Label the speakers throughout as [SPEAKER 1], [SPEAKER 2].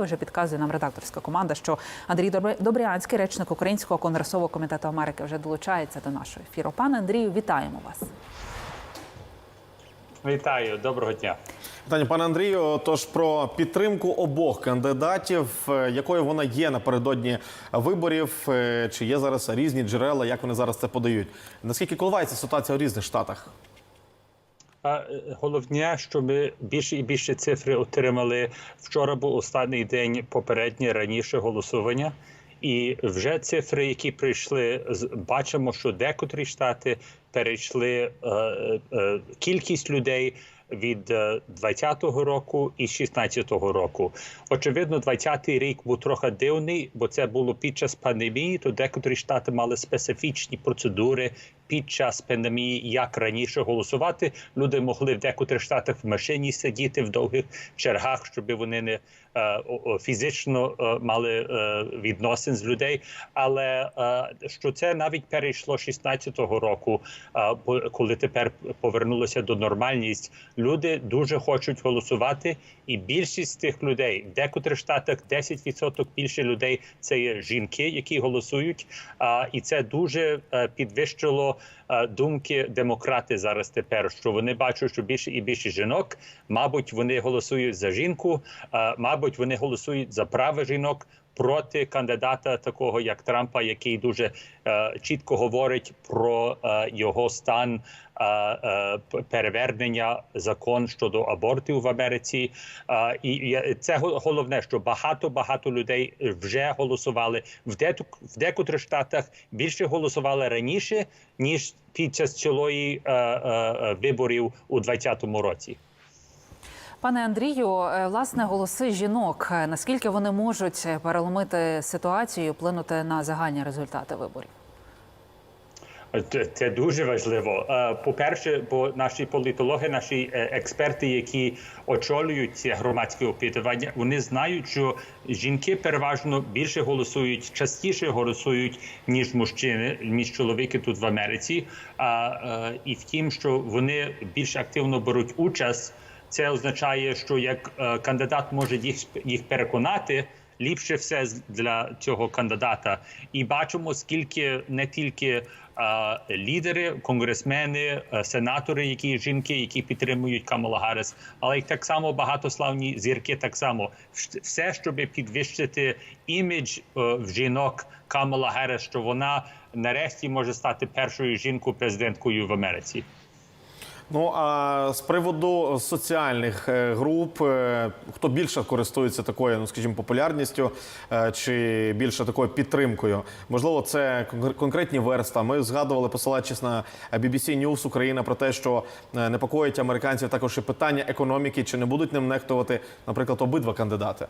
[SPEAKER 1] справи. Вже підказує нам редакторська команда, що Андрій Добрянський, речник Українського конгресового комітету Америки, вже долучається до нашого ефіру. Пане Андрію, вітаємо вас.
[SPEAKER 2] Вітаю, доброго дня.
[SPEAKER 3] Питання, пане Андрію. Тож про підтримку обох кандидатів, е, якою вона є напередодні виборів, е, чи є зараз різні джерела, як вони зараз це подають? Наскільки коливається ситуація у різних штатах?
[SPEAKER 2] А, е, Головне, що ми більше і більше цифри отримали. Вчора був останній день попереднє раніше голосування. І вже цифри, які прийшли, бачимо, що декотрі штати перейшли е, е, кількість людей від е, 20-го року і 16-го року. Очевидно, 20-й рік був трохи дивний, бо це було під час пандемії. То декотрі штати мали специфічні процедури під час пандемії, як раніше голосувати. Люди могли в декотрих штатах в машині сидіти в довгих чергах, щоб вони не е, фізично е, мали е, відносин з людей. Але що це навіть перейшло 16-го року, коли тепер повернулося до нормальність. Люди дуже хочуть голосувати, і більшість тих людей в декотрих штатах 10% більше людей це є жінки, які голосують. І це дуже підвищило думки демократи зараз тепер. Що вони бачать, що більше і більше жінок, мабуть, вони голосують за жінку, е, мабуть, вони голосують за права жінок. Проти кандидата такого як Трампа, який дуже е, чітко говорить про е, його стан е, е, перевернення закон щодо абортів в Америці. І це го- головне, що багато багато людей вже голосували в дек- в декотрих штатах більше голосували раніше ніж під час цілої е, е, виборів у 2020 році.
[SPEAKER 1] Пане Андрію, е, власне, голоси жінок. е, Наскільки вони можуть е, переломити ситуацію, вплинути на загальні результати виборів?
[SPEAKER 2] Це- дуже важливо. Е, По-перше, бо наші політологи, наші експерти, які очолюють ці громадські опитування, вони знають, що жінки переважно більше голосують, частіше голосують ніж мужчини, ніж чоловіки тут в Америці. І втім, що вони більш активно беруть участь. Це означає, що як е, кандидат може їх їх переконати. Ліпше все для цього кандидата, і бачимо, скільки не тільки а, лідери, конгресмени, е, сенатори, які жінки, які підтримують Камала Гарріс, але й так само багатославні зірки. Так само все, щоб підвищити імідж е, в жінок Камала Гарріс, що вона нарешті може стати першою жінкою президенткою в Америці.
[SPEAKER 3] Ну а з приводу соціальних е, груп, е, хто більше користується такою, ну скажімо, популярністю е, чи більше такою підтримкою? Можливо, це конкр- конкретні верста. Ми згадували, посилаючись на BBC News Україна про те, що непокоїть американців також і питання економіки, чи не будуть ним нехтувати, наприклад, обидва кандидати.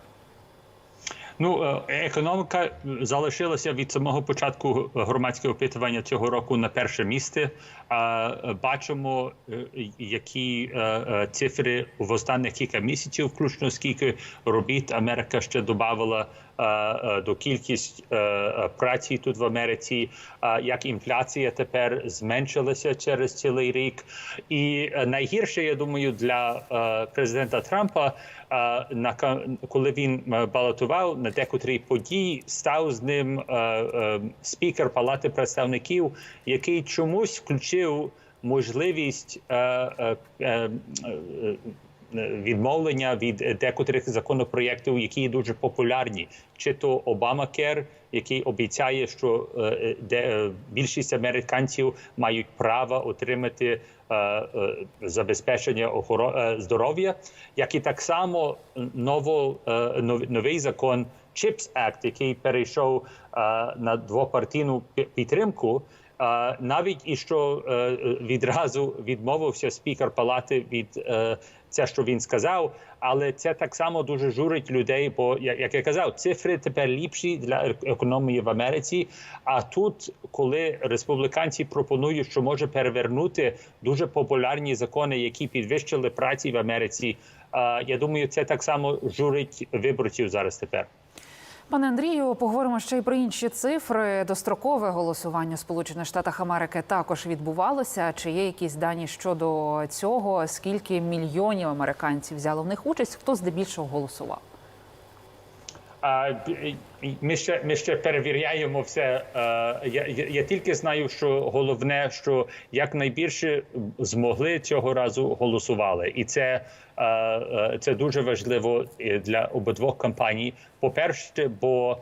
[SPEAKER 2] Ну, е, економіка залишилася від самого початку громадського опитування цього року на перше місце. Е, бачимо, е, які цифри в останніх кілька місяців, включно скільки робіт Америка ще додавала до кількість е, е, праці тут в Америці, е, як інфляція тепер зменшилася через цілий рік. І е, найгірше, я думаю, для е, президента Трампа, е, на коли він е, балотував на декотрі події, став з ним е, е, спікер Палати представників, який чомусь включив можливість. Е, е, е, е, Відмовлення від декотрих законопроєктів, які дуже популярні, чи то Обамакер, який обіцяє, що е, де е, більшість американців мають право отримати е, е, забезпечення е, здоров'я, як і так само ново, е, новий закон CHIPS Act, який перейшов е, на двопартійну пі- підтримку. Е, навіть і що е, відразу відмовився спікер палати від е, це, що він сказав, але це так само дуже журить людей. Бо як я казав, цифри тепер ліпші для ек- економії в Америці. А тут, коли республіканці пропонують, що може перевернути дуже популярні закони, які підвищили праці в Америці, я думаю, це так само журить виборців зараз тепер.
[SPEAKER 1] Пане Андрію, поговоримо ще й про інші цифри. Дострокове голосування в Сполучених Штатах Америки також відбувалося. Чи є якісь дані щодо цього? Скільки мільйонів американців взяло в них участь? Хто здебільшого голосував?
[SPEAKER 2] Ми ще ми ще перевіряємо все. Е, Я, я, я тільки знаю, що головне, що якнайбільше змогли цього разу голосували, і це, е, е, це дуже важливо для обидвох кампаній. По перше, бо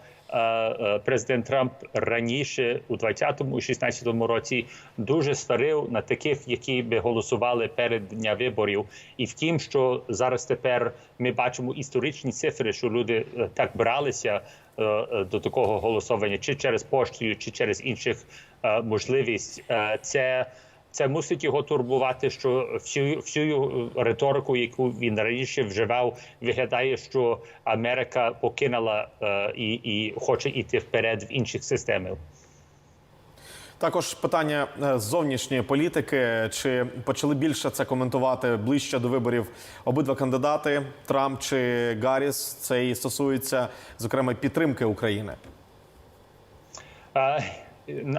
[SPEAKER 2] президент Трамп раніше у 20-му, 16-му році дуже сварив на таких, які би голосували перед дня виборів. І втім, що зараз тепер ми бачимо історичні цифри, що люди е, так бралися е, е, до такого голосування, чи через поштою, чи через інших е, можливість. Е, Це це мусить його турбувати, що всю всю риторику, яку він раніше вживав, виглядає, що Америка покинула е, і, і хоче йти вперед в інших системах.
[SPEAKER 3] Також питання е, зовнішньої політики. Чи почали більше це коментувати ближче до виборів обидва кандидати Трамп чи Гарріс? Це і стосується зокрема підтримки України.
[SPEAKER 2] Е,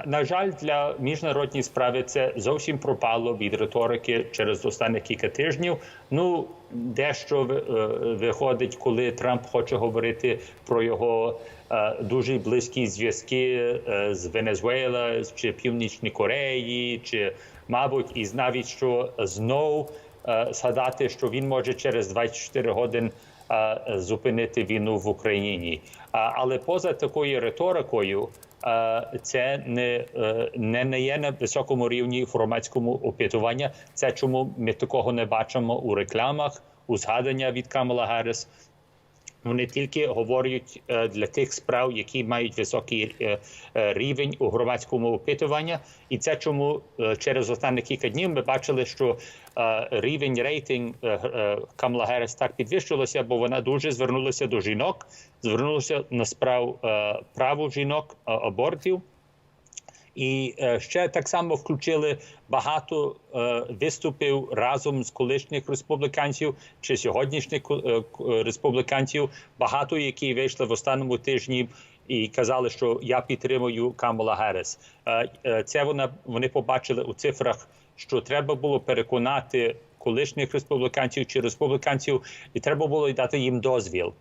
[SPEAKER 2] На, жаль, для міжнародної справи це зовсім пропало від риторики через останні кілька тижнів. Ну дещо е, виходить, коли Трамп хоче говорити про його е, дуже близькі зв'язки е, з Венесуела чи Північної Кореї, чи мабуть, і навіть що знов згадати, що він може через 24 години зупинити війну в Україні. Але поза такою риторикою. Це не, е, не, не є на високому рівні громадському опитування. Це чому ми такого не бачимо у рекламах, у згадання від Камала Гарріс. Вони тільки говорять е, для тих справ, які мають високий е, е, рівень у громадському опитуванні. І це чому через останні кілька днів ми бачили, що рівень рейтинг Камла Герес так підвищилося, бо вона дуже звернулася до жінок, звернулася на справ праву жінок абортів. І е, ще так само включили багато е, виступів разом з колишніх республіканців чи сьогоднішніх е, республіканців, багато які вийшли в останньому тижні і казали, що я підтримую Камала е, Це вона вони побачили у цифрах, що треба було переконати колишніх республіканців чи республіканців, і треба було дати їм дозвіл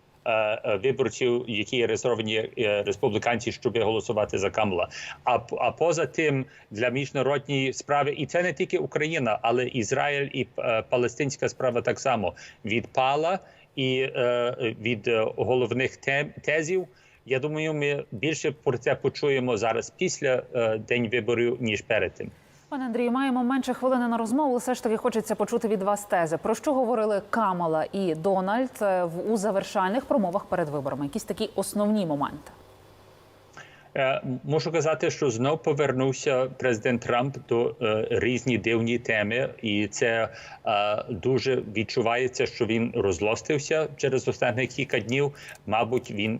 [SPEAKER 2] виборців, які реєстровані е, республіканці, щоб голосувати за Камала. А, а поза тим для міжнародної справи, і це не тільки Україна, але Ізраїль і е, палестинська справа так само відпала і е, від е, головних тем тезів. Я думаю, ми більше про це почуємо зараз після е, день виборів ніж перед тим.
[SPEAKER 1] Пане Андрію, маємо менше хвилини на розмову. Все ж таки хочеться почути від вас тези. Про що говорили Камала і Дональд е, в у завершальних промовах перед виборами? Якісь такі основні моменти.
[SPEAKER 2] Е, Можу казати, що знов повернувся президент Трамп до е, різні дивні теми, і це е, дуже відчувається, що він розлостився через останні кілька днів. Мабуть, він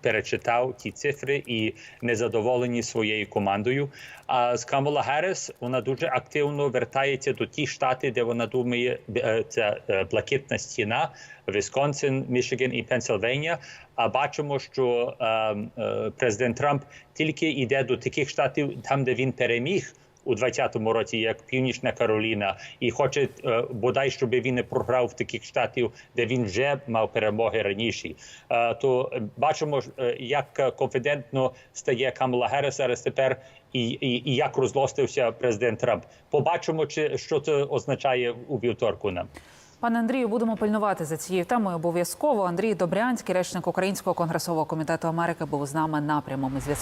[SPEAKER 2] перечитав ті цифри і незадоволені своєю командою. А з Камала Гарріс вона дуже активно вертається до ті штати, де вона думає, е, це е, блакитна стіна, Вісконсин, Мічиган і Пенсильванія. А бачимо, що е, е, президент Трамп тільки йде до таких штатів, там де він переміг. У 20-му році, як Північна Кароліна, і хоче е, бодай, щоб він не програв в таких штатів, де він вже мав перемоги раніше. Е, то бачимо, е, як конфідентно стає Камала Гарріс зараз тепер, і, і, і як розлостився президент Трамп. Побачимо, чи що це означає у вівторку нам.
[SPEAKER 1] Пане Андрію, будемо пильнувати за цією темою. Обов'язково Андрій Добрянський, речник Українського конгресового комітету Америки, був з нами на прямому зв'язку.